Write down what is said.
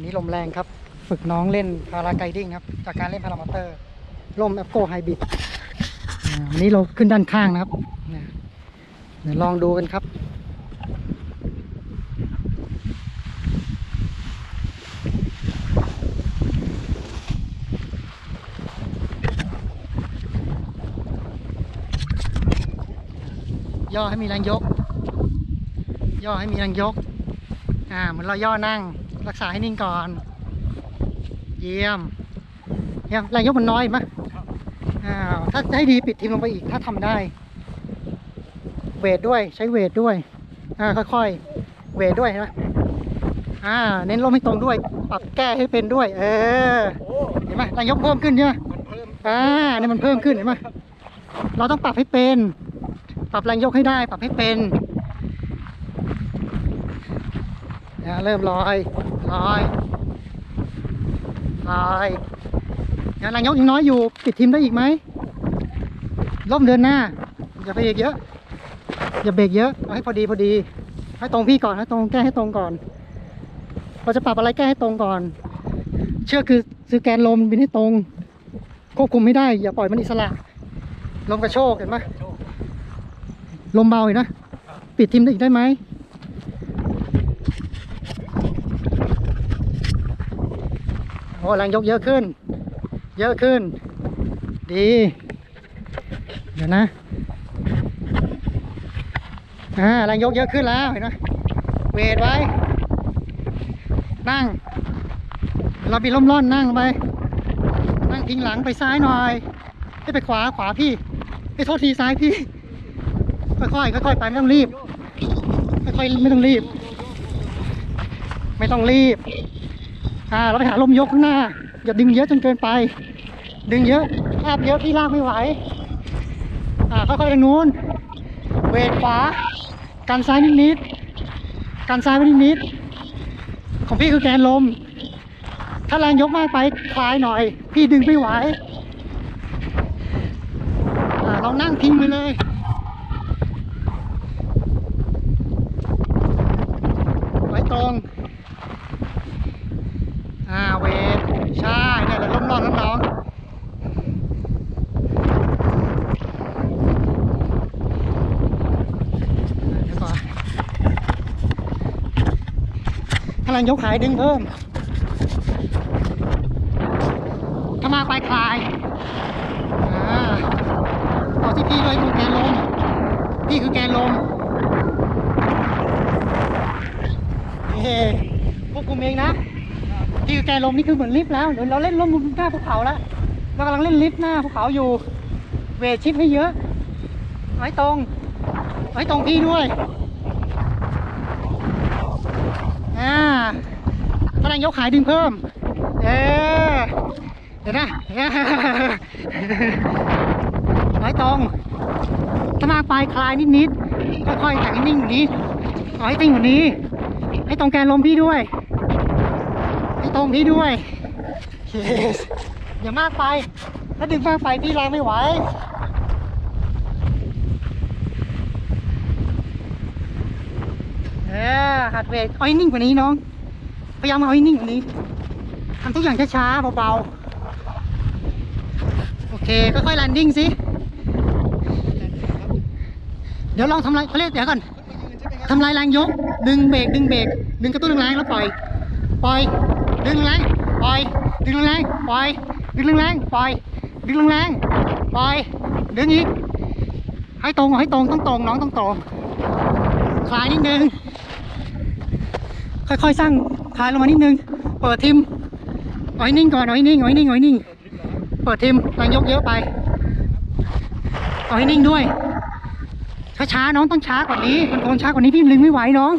วันนี้ลมแรงครับ ฝึกน้องเล่นพาราไกดิ้งครับ จากการเล่นพารามอเตอร์ลมแอปโกไฮบริดวันนี้เราขึ้นด้านข้างนะครับเนี่ยเดี๋ยวลองดูกันครับย่อให้มีแรงยก ย่อให้มีแรงยก อ่า เหมือนเราย่อนั่ง รักษาให้นิ่งก่อน เยี่ยม เยี่ยมแรงยกมันน้อยไหมอ่าถ้าให้ดีปิดทีมลงไปอีกถ้าทำได้ เวทด้วยใช้เวทด้วย อ่าค่อยๆ เวทด้วยเห็นไหมอ่า เน้นลมให้ตรงด้วย ปรับแก้ให้เป็นด้วย เออเห็นไหมแรงยกเพิ่มขึ้นใช่ไหมมันเพิ่มอ่าเนี่ยมันเพิ่มขึ้นเห็นไหมเราต้องปรับให้เป็น ปรับแรงยกให้ได้ ปรับให้เป็น นะเริ่มลอยลอยลอยงานแรงยกยังน้อยอยู่ปิดทีมได้อีกไหมล่มเดินหน้า อย่าไปเบรกเยอะ อย่าเบรกเยอะเอาให้พอดีพอดี ให้ตรงพี่ก่อนให้ตรงแก้ให้ตรงก่อนเราจะปรับอะไรแก้ให้ตรงก่อน เชือกคือซื้อแกนลมบินให้ตรง ควบคุมไม่ได้ อย่าปล่อยมันอิสระ ลมกระโชกเห็นไหมลมเบาเห็นนะ ปิดทิมได้อีกได้ไหมโอ้ แรงยกเยอะขึ้น เยอะขึ้น ดี เดี๋ยวนะอ่าแรงยกเยอะขึ้นแล้วเห็นไหมเวทไว้ นั่ง เราบินล่มล่อนนั่งไป นั่งพิงหลังไปซ้ายหน่อยให้ไปขวาขวาพี่ไปโทษทีซ้ายพี่ ค่อยๆค่อยๆไปไม่ต้องรีบ ค่อยๆไม่ต้องรีบ ไม่ต้องรีบ อ่าเราไปหาลมยกข้างหน้า อย่าดึงเยอะจนเกินไป ดึงเยอะภาพเยอะพี่ลากไม่ไหว อ่าค่อยๆทางนู้น เวทขวา กันซ้ายนิดๆกันซ้ายไว้นิดๆของพี่คือแกนลม ถ้าแรงยกมากไปคลายหน่อย พี่ดึงไม่ไหว อ่าเรานั่งพิงไปเลย ไว้ตรง อ่าเวทใช่เนี่ยแหละล้มนอนน้องๆเดี๋ยวก่อน ถ้าแรงยกหายดึงเพิ่มถ้ามาปลายคลายอ่าเอาที่พี่เลยตรงแกนลม พี่คือแกนลมเฮ้ควบคุมเองนะ พี่คือแกนลมนี่คือเหมือนลิฟต์แล้ว เดี๋ยวเราเล่นลมบนหน้าภูเขาแล้ว เรากำลังเล่นลิฟต์หน้าภูเขาอยู่ เวทชิปให้เยอะไว้ตรงไว้ตรงพี่ด้วย อ่าพลังยกขายดึงเพิ่ม เออเดี๋ยวนะไว้ตรงถ้ามาปลายคลายนิดๆค่อยๆแต่งนิ่งกว่านี้เอาให้ติ้งกว่านี้ ให้ตรงแกนลมพี่ด้วย ให้ตรงพี่ด้วย yes อย่ามากไป ถ้าดึงมากไปพี่ล้างไม่ไหว เออหัดเวทเอาให้นิ่งกว่านี้น้อง พยายามเอาให้นิ่งกว่านี้ทำทุกอย่างช้าๆเบาๆ โอเคค่อยๆแลนดิ้งสิ เดี๋ยวลองทำลายเขาเรียกเดี๋ยวก่อนทำลายแรงยก ดึงเบรก ดึงเบรก ดึงกระตุ้นแรงแล้วปล่อย ปล่อย ดึงแรง ปล่อย ดึงแรง ปล่อย ดึงแรง ปล่อย ดึงแรง ปล่อย ดึงอีก ให้ตรง ให้ตรง ต้องตรง น้องต้องตรง คลายนิดนึง ค่อยๆสร้างคลายลงมานิดนึง เปิดทิมเอยนิ่งก่อนเอยนิ่งเอยนิ่งเอยนิ่ง เปิดทิมแรงยกเยอะไปเอยนิ่งด้วยช้าๆน้องต้องช้ากว่านี้คอนโทรลช้ากว่านี้พี่ลึงไม่ไหวน้อง